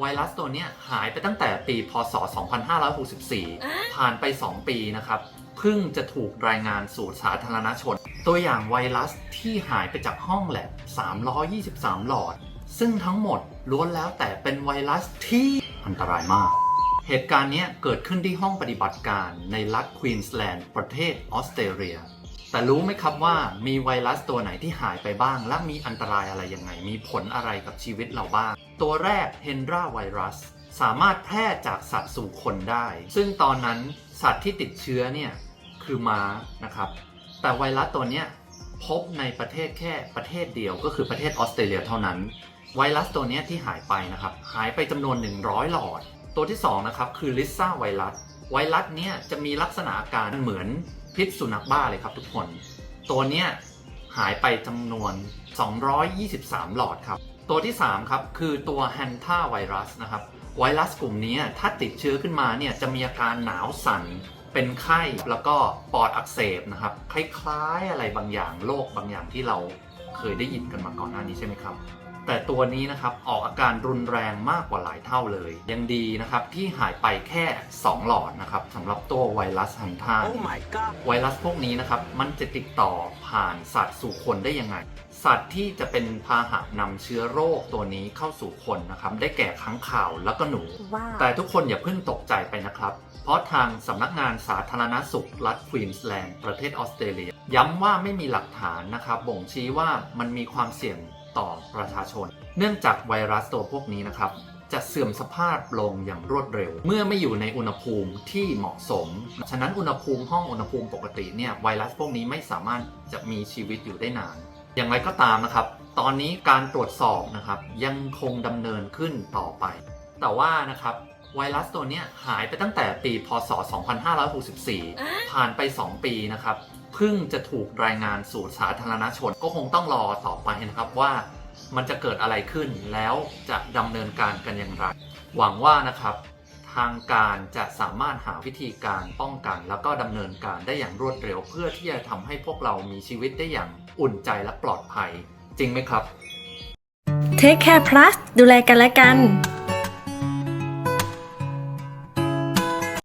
ไวรัสตัวเนี้ยหายไปตั้งแต่ปีพศ 2564 ผ่านไป 2 ปีนะครับ เพิ่งจะถูกรายงานสู่สาธารณชน ตัวอย่างไวรัสที่หายไปจากห้องแลบ 323 หลอด ซึ่งทั้งหมดล้วนแล้วแต่เป็นไวรัสที่อันตรายมาก เหตุการณ์เนี้ยเกิดขึ้นที่ห้องปฏิบัติการในรัฐควีนส์แลนด์ประเทศออสเตรเลีย แต่รู้ไหมครับว่ามีไวรัสตัวไหนที่หายไปบ้าง และมีอันตรายอะไรยังไง มีผลอะไรกับชีวิตเราบ้าง ตัวแรกเฮนราไวรัสสามารถแพร่จากสัตว์สู่คนได้ ซึ่งตอนนั้นสัตว์ที่ติดเชื้อเนี่ยคือม้านะครับ แต่ไวรัสตัวเนี้ยพบในประเทศแค่ประเทศเดียวก็คือประเทศออสเตรเลียเท่านั้น ไวรัสตัวนี้ที่หายไปนะครับ หายไปจำนวน 100 หลอด ตัวที่2นะครับคือลิซ่าไวรัส ไวรัสเนี่ยจะมีลักษณะอาการเหมือน พิษสุนัขบ้าเลยครับทุกคน ตัวเนี้ยหายไปจำนวน 223 หลอดครับ ตัวที่ 3 ครับ คือตัวแฮนท่าไวรัสนะครับ ไวรัสกลุ่มนี้ถ้าติดเชื้อขึ้นมาเนี่ยจะมีอาการหนาวสั่น เป็นไข้แล้วก็ปอดอักเสบนะครับ คล้ายๆอะไรบางอย่างโรคบางอย่างที่เราเคยได้ยินกันมาก่อนหน้านี้ใช่ไหมครับ แต่ตัวนี้นะครับออกอาการรุนแรงมากกว่าหลายเท่าเลย ยังดีนะครับที่หายไปแค่ 2 หลอดนะครับสำหรับตัวไวรัสฮันท่า Oh my god ไวรัสพวกนี้นะครับมันจะติดต่อผ่านสัตว์สู่คนได้ยังไง สัตว์ที่จะเป็นพาหะนำเชื้อโรคตัวนี้เข้าสู่คนนะครับได้แก่ค้างข่าวแล้วก็หนูว้าวแต่ทุกคนอย่าเพิ่งตกใจไปนะครับเพราะทางสำนักงานสาธารณสุขรัฐควีนส์แลนด์ประเทศออสเตรเลีย ย้ำว่าไม่มีหลักฐานนะครับบ่งชี้ว่ามันมีความเสี่ยง ต่อประชาชน เนื่องจากไวรัสตัวพวกนี้นะครับ จะเสื่อมสภาพลงอย่างรวดเร็ว เมื่อไม่อยู่ในอุณหภูมิที่เหมาะสม ฉะนั้นอุณหภูมิห้องอุณหภูมิปกติเนี่ยไวรัสพวกนี้ไม่สามารถจะมีชีวิตอยู่ได้นาน อย่างไรก็ตามนะครับ ตอนนี้การตรวจสอบนะครับยังคงดำเนินขึ้นต่อไป แต่ว่านะครับไวรัสตัวเนี้ยหายไปตั้งแต่ปี พศ 2564 ผ่านไป 2 ปีนะครับ เพิ่งจะถูกรายงานสู่สาธารณชน ก็คงต้องรอต่อไปนะครับว่ามันจะเกิดอะไรขึ้นแล้วจะดำเนินการกันอย่างไร หวังว่านะครับ ทางการจะสามารถหาวิธีการป้องกัน แล้วก็ดำเนินการได้อย่างรวดเร็ว เพื่อที่จะทำให้พวกเรามีชีวิตได้อย่างอุ่นใจและปลอดภัย จริงไหมครับ Take Care Plus ดูแลกันและกัน